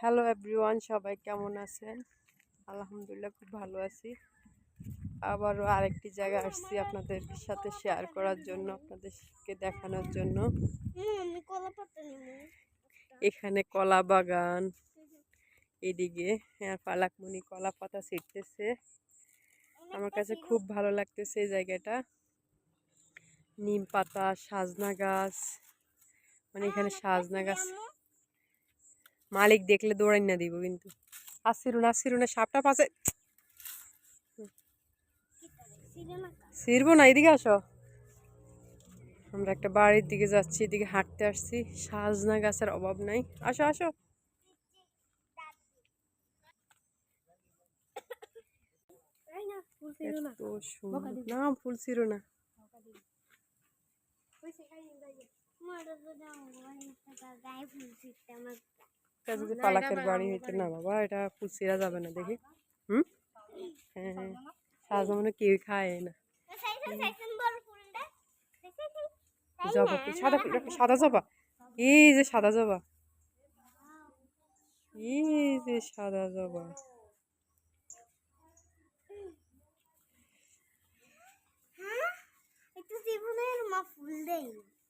Hello everyone সবাই কেমন আছেন? আলহামদুলিল্লাহ, খুব ভালো আছি। আবারও আরেকটি জায়গায় আসছি আপনাদের সাথে শেয়ার করার জন্য, আপনাদেরকে দেখানোর জন্য। এখানে কলা বাগান, এদিকে হ্যাঁ পালাকমণি কলা পাতা ছিটতেছে আমার কাছে খুব ভালো লাগতেছে এই জায়গাটা। নিম পাতা, সাজনা গাছ মানে এখানে সাজনা গাছ মালিক দেখলে দৌড়াই না দিব কিন্তু। আসিরু না আসিরু না সাপটা পাশে। ছিড়বো না, এদিকে আসো। আমরা একটা বাড়ির দিকে যাচ্ছি, এদিকে হাঁটতে আসছি। সাজনা গাছের অভাব নাই। আসো আসো। এত সুন্দর। না, ফুল ছিল না। এটা যদি পালাকের বাড়ি হইতো না বাবা এটা ফুল যাবে না দেখি। হুম? হ্যাঁ হ্যাঁ। সাজনা মানে কেউ খায় না। জবা সাদা সাদা জবা। এই যে সাদা জবা। এই যে সাদা জবা।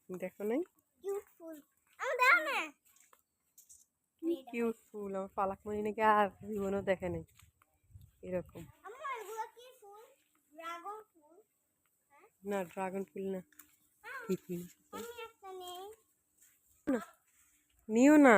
দেখো নাই? ফুল। কিউট ফুল আমার পালাক মনি নাকি আর জীবনও দেখে নাই? এরকম। না ড্রাগন ফুল না। কি ফুল? নিও না।